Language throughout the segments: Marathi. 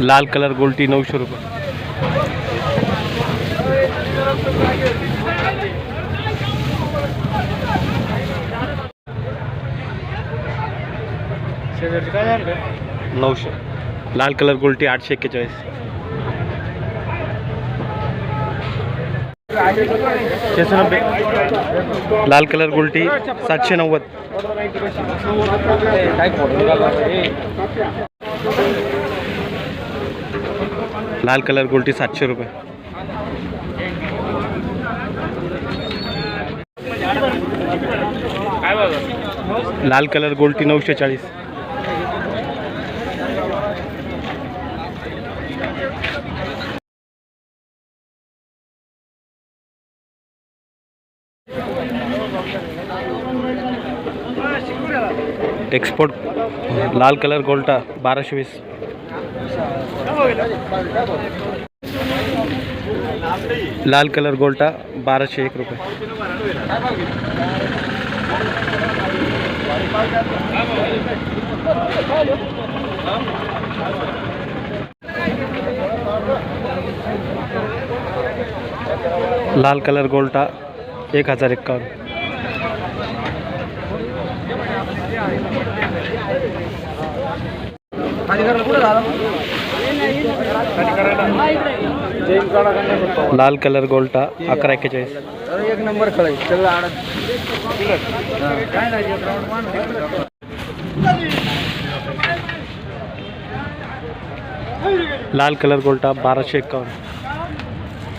लाल कलर गोल्टी नऊशे रुपये. नऊशे. लाल कलर गोल्टी आठशे एक्केचाळीस. लाल कलर गोल्टी सातशे नव्वद. लाल कलर गोल्टी सातशे रुपये. लाल कलर गोल्टी नऊशे चाळीस. एक्सपोर्ट लाल कलर गोल्टा बाराशे वीस. लाल कलर गोल्टा बाराशे एक रुपये. लाल कलर गोल्टा एक हजार एक्कावन्न. लाल कलर गोल्टा अकरा एक्केचाळीस. एक नंबर लाल कलर गोल्टा बाराशे एक्कावन्न.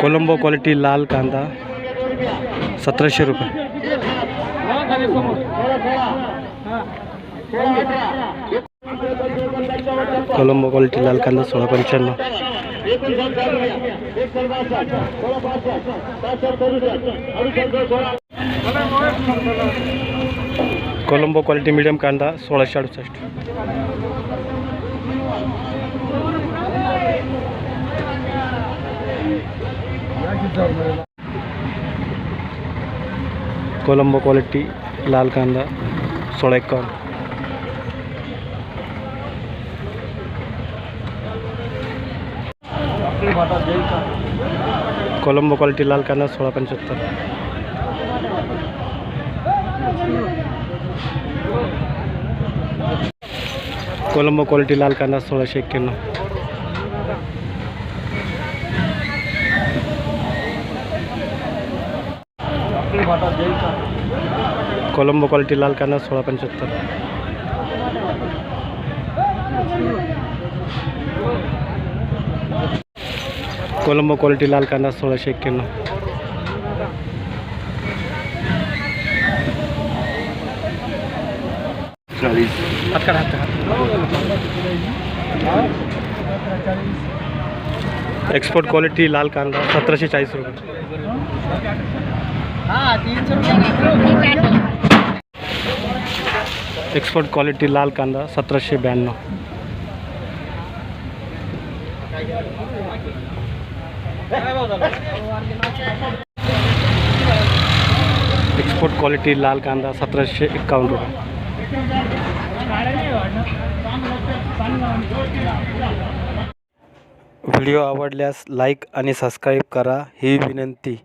कोलंबो क्वालिटी लाल कांदा सतराशे रुपये. कोलंबो क्वालिटी लाल कांदा सोळा पंच्याण्णव. कोलंबो क्वालिटी मीडियम कांदा सोळाशे अडुसष्ट. कोलंबो क्वालिटी लाल कांदा सोळा एकावन्न कोलंबो क्वालिटी लाल कांदा सोळा पंच्याहत्तर. कोलंबो क्वालिटी लाल कांदा सोळाशे एक्क्याण्णव. कोलंबो क्वालिटी लाल कांदा सोळा पंच्याहत्तर. कोलंबो क्वालिटी लाल कांदा सोळाशे एक्क्याण्णव. हात एक्सपोर्ट क्वालिटी लाल कांदा सतराशे चाळीस रुपये. एक्सपोर्ट क्वालिटी लाल कांदा सतराशे ब्याण्णव. एक्सपोर्ट क्वालिटी लाल कांदा सतराशे एक्कावन्न रुपये. व्हिडिओ आवडल्यास लाईक आणि सबस्क्राईब करा. ही विनंती.